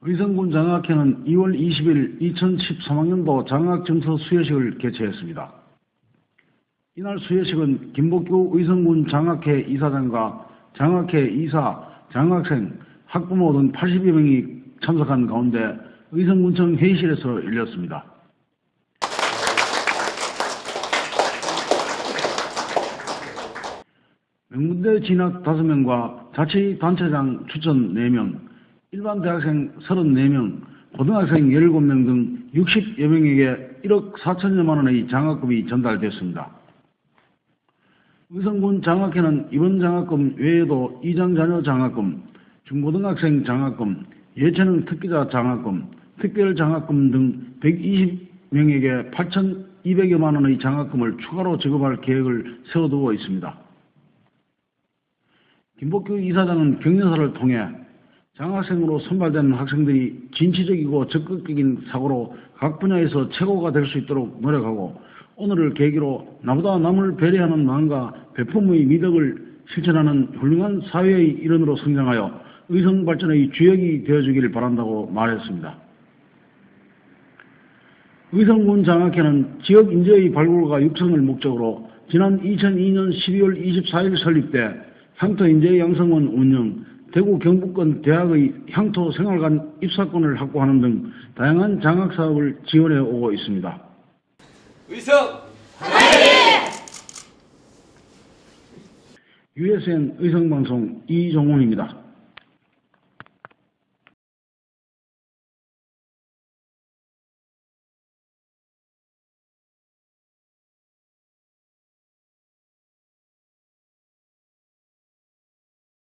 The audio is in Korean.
의성군 장학회는 2월 20일 2013학년도 장학증서 수여식을 개최했습니다. 이날 수여식은 김복규 의성군 장학회 이사장과 장학회 이사, 장학생, 학부모 등 80여 명이 참석한 가운데 의성군청 회의실에서 열렸습니다. 명문대 진학 5명과 자치단체장 추천 4명, 일반 대학생 34명, 고등학생 17명 등 60여 명에게 1억 4천여만 원의 장학금이 전달됐습니다. 의성군 장학회는 이번 장학금 외에도 이장 자녀 장학금, 중고등학생 장학금, 예체능 특기자 장학금, 특별 장학금 등 120명에게 8,200여만 원의 장학금을 추가로 지급할 계획을 세워두고 있습니다. 김복규 이사장은 격려사를 통해 장학생으로 선발된 학생들이 진취적이고 적극적인 사고로 각 분야에서 최고가 될 수 있도록 노력하고 오늘을 계기로 나보다 남을 배려하는 마음과 배품의 미덕을 실천하는 훌륭한 사회의 일원으로 성장하여 의성 발전의 주역이 되어주기를 바란다고 말했습니다. 의성군 장학회는 지역 인재의 발굴과 육성을 목적으로 지난 2002년 12월 24일 설립돼 향토 인재 양성원 운영, 대구 경북권 대학의 향토 생활관 입사권을 확보하는 등 다양한 장학 사업을 지원해 오고 있습니다. 의성 USN 의성방송 이종훈입니다.